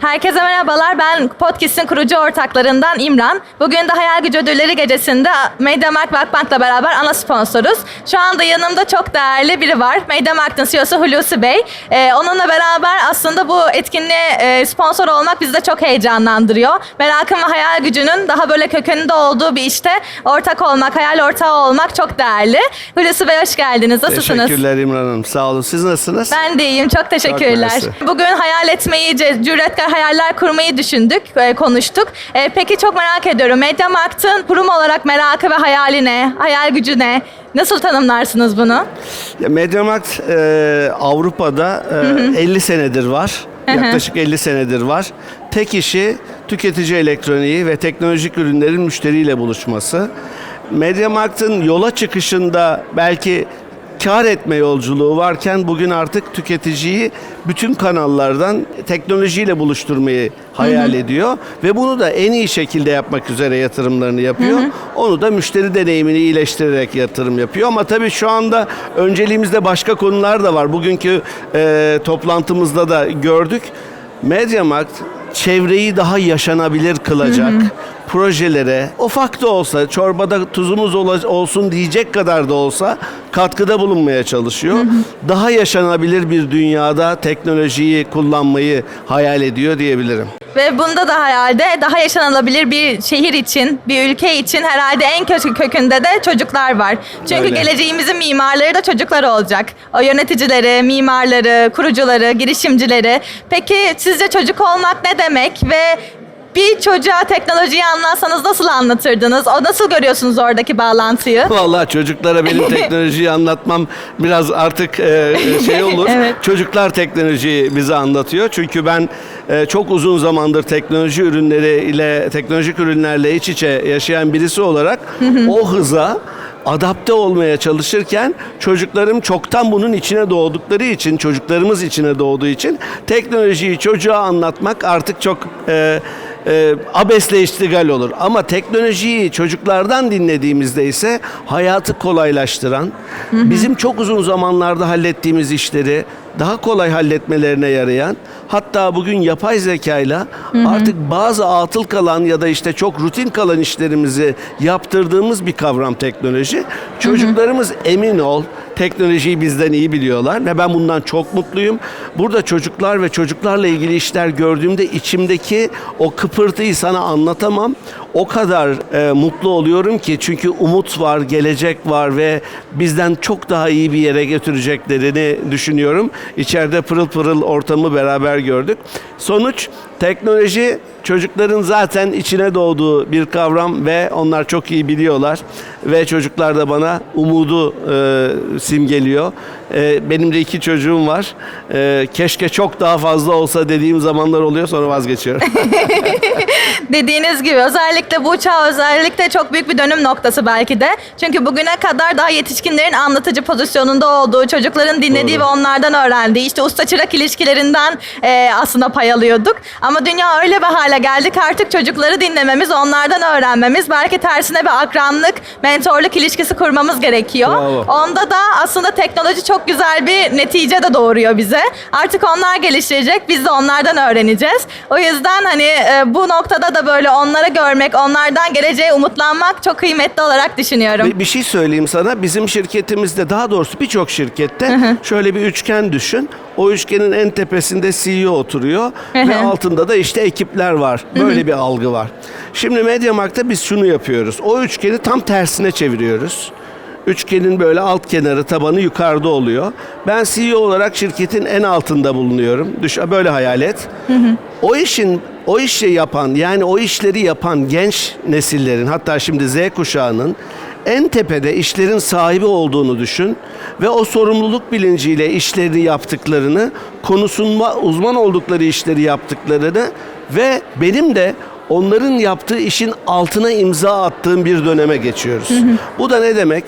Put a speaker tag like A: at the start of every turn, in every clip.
A: Herkese merhabalar. Ben podcast'in kurucu ortaklarından İmran. Bugün de Hayal Gücü Ödülleri Gecesi'nde MediaMarkt ve Akbank'la beraber ana sponsoruz. Şu anda yanımda çok değerli biri var. MediaMarkt'ın CEO'su Hulusi Bey. Ee, onunla beraber aslında bu etkinliğe e, sponsor olmak bizi de çok heyecanlandırıyor. Merakın ve hayal gücünün daha böyle kökeninde olduğu bir işte ortak olmak, hayal ortağı olmak çok değerli. Hulusi Bey hoş geldiniz. Nasılsınız?
B: Teşekkürler İmran Hanım. Sağ olun. Siz nasılsınız?
A: Ben de iyiyim. Çok teşekkürler.
B: mersi.
A: Bugün hayal etmeyi, cüretkar hayaller kurmayı düşündük, e, konuştuk. E, Peki çok merak ediyorum. MediaMarkt'ın kurum olarak merakı ve hayali ne? Hayal gücü ne? Nasıl tanımlarsınız bunu?
B: Ya, Mediamarkt e, Avrupa'da e, 50 senedir var.
A: hı.
B: Yaklaşık 50 senedir var. Tek işi tüketici elektroniği ve teknolojik ürünlerin müşteriyle buluşması. Mediamarkt'ın yola çıkışında belki kar etme yolculuğu varken bugün artık tüketiciyi bütün kanallardan teknolojiyle buluşturmayı hayal ediyor ve bunu da en iyi şekilde yapmak üzere yatırımlarını yapıyor. Onu da müşteri deneyimini iyileştirerek yatırım yapıyor ama tabii şu anda önceliğimizde başka konular da var. Bugünkü e, toplantımızda da gördük. Mediamarkt çevreyi daha yaşanabilir kılacak projelere ufak da olsa çorbada tuzumuz olsun diyecek kadar da olsa katkıda bulunmaya çalışıyor. Daha yaşanabilir bir dünyada teknolojiyi kullanmayı hayal ediyor diyebilirim.
A: Ve bunda da herhalde daha yaşanılabilir bir şehir için, bir ülke için herhalde en kötü kökünde de çocuklar var. Çünkü
B: Öyle.
A: geleceğimizin mimarları da çocuklar olacak. O yöneticileri, mimarları, kurucuları, girişimcileri. Peki sizce çocuk olmak ne demek ve bir çocuğa teknolojiyi anlatsanız nasıl anlatırdınız? O nasıl görüyorsunuz oradaki bağlantıyı?
B: Vallahi çocuklara benim teknolojiyi anlatmam biraz artık e, şey olur.
A: Evet.
B: Çocuklar teknolojiyi bize anlatıyor. Çünkü ben e, çok uzun zamandır teknoloji ürünleri ile teknolojik ürünlerle iç içe yaşayan birisi olarak o hıza adapte olmaya çalışırken çocuklarım çoktan bunun içine doğdukları için, çocuklarımız içine doğduğu için teknolojiyi çocuğa anlatmak artık çok e, e, abesle iştigal olur. Ama teknolojiyi çocuklardan dinlediğimizde ise hayatı kolaylaştıran, bizim çok uzun zamanlarda hallettiğimiz işleri daha kolay halletmelerine yarayan, hatta bugün yapay zekayla artık bazı atıl kalan ya da işte çok rutin kalan işlerimizi yaptırdığımız bir kavram teknoloji. Çocuklarımız emin ol teknolojiyi bizden iyi biliyorlar ve ben bundan çok mutluyum. Burada çocuklar ve çocuklarla ilgili işler gördüğümde içimdeki o kıpırtıyı sana anlatamam. O kadar e, mutlu oluyorum ki çünkü umut var, gelecek var ve bizden çok daha iyi bir yere götüreceklerini düşünüyorum. İçeride pırıl pırıl ortamı beraber gördük. Sonuç teknoloji çocukların zaten içine doğduğu bir kavram ve onlar çok iyi biliyorlar ve çocuklar da bana umudu e, simgeliyor. E, benim de iki çocuğum var. E, keşke çok daha fazla olsa dediğim zamanlar oluyor sonra vazgeçiyorum.
A: Dediğiniz gibi özellikle bu çağ özellikle çok büyük bir dönüm noktası belki de. Çünkü bugüne kadar daha yetişkinlerin anlatıcı pozisyonunda olduğu, çocukların dinlediği
B: Doğru.
A: ve onlardan öğrendiği, işte usta çırak ilişkilerinden e, aslında pay alıyorduk. Ama dünya öyle bir hale geldik artık çocukları dinlememiz, onlardan öğrenmemiz, belki tersine bir akranlık, mentorluk ilişkisi kurmamız gerekiyor.
B: Bravo.
A: Onda da aslında teknoloji çok güzel bir netice de doğuruyor bize. Artık onlar geliştirecek, biz de onlardan öğreneceğiz. O yüzden hani e, bu noktada da böyle onları görmek, onlardan geleceğe umutlanmak çok kıymetli olarak düşünüyorum.
B: Bir, bir şey söyleyeyim sana. Bizim şirketimizde daha doğrusu birçok şirkette şöyle bir üçgen düşün. O üçgenin en tepesinde CEO oturuyor ve altında da işte ekipler var. Böyle bir algı var. Şimdi Mediamarkt'ta biz şunu yapıyoruz. O üçgeni tam tersine çeviriyoruz. Üçgenin böyle alt kenarı tabanı yukarıda oluyor. Ben CEO olarak şirketin en altında bulunuyorum. Düş böyle hayal et. O işin o işi yapan yani o işleri yapan genç nesillerin hatta şimdi Z kuşağının en tepede işlerin sahibi olduğunu düşün ve o sorumluluk bilinciyle işlerini yaptıklarını, konusunda uzman oldukları işleri yaptıklarını ve benim de onların yaptığı işin altına imza attığım bir döneme geçiyoruz. Bu da ne demek?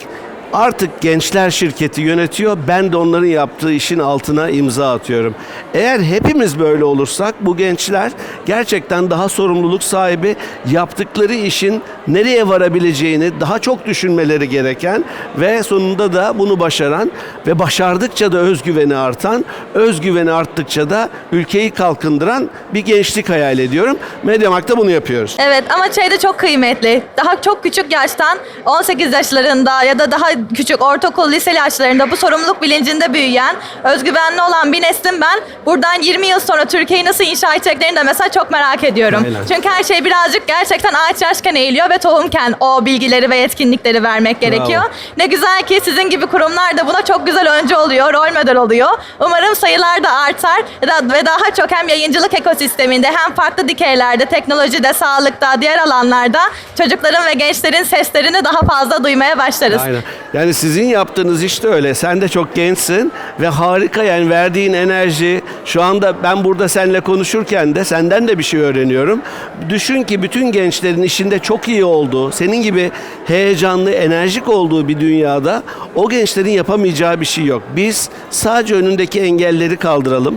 B: Artık gençler şirketi yönetiyor. Ben de onların yaptığı işin altına imza atıyorum. Eğer hepimiz böyle olursak bu gençler gerçekten daha sorumluluk sahibi yaptıkları işin nereye varabileceğini daha çok düşünmeleri gereken ve sonunda da bunu başaran ve başardıkça da özgüveni artan, özgüveni arttıkça da ülkeyi kalkındıran bir gençlik hayal ediyorum. Mediamarkt'ta bunu yapıyoruz.
A: Evet ama şey de çok kıymetli. Daha çok küçük yaştan 18 yaşlarında ya da daha küçük ortaokul, lise yaşlarında bu sorumluluk bilincinde büyüyen, özgüvenli olan bir neslin ben buradan 20 yıl sonra Türkiye'yi nasıl inşa edeceklerini de mesela çok merak ediyorum.
B: Aynen.
A: Çünkü her şey birazcık gerçekten ağaç yaşken eğiliyor ve tohumken o bilgileri ve yetkinlikleri vermek gerekiyor. Ne güzel ki sizin gibi kurumlar da buna çok güzel öncü oluyor, rol model oluyor. Umarım sayılar da artar ve daha çok hem yayıncılık ekosisteminde hem farklı dikeylerde, teknolojide, sağlıkta, diğer alanlarda çocukların ve gençlerin seslerini daha fazla duymaya başlarız.
B: Aynen. Yani sizin yaptığınız iş de öyle. Sen de çok gençsin ve harika yani verdiğin enerji. Şu anda ben burada seninle konuşurken de senden de bir şey öğreniyorum. Düşün ki bütün gençlerin işinde çok iyi olduğu, senin gibi heyecanlı, enerjik olduğu bir dünyada o gençlerin yapamayacağı bir şey yok. Biz sadece önündeki engelleri kaldıralım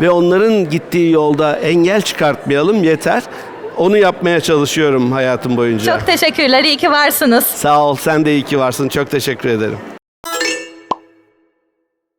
B: ve onların gittiği yolda engel çıkartmayalım yeter. Onu yapmaya çalışıyorum hayatım boyunca.
A: Çok teşekkürler, iyi ki varsınız.
B: Sağ ol, sen de iyi ki varsın. Çok teşekkür ederim.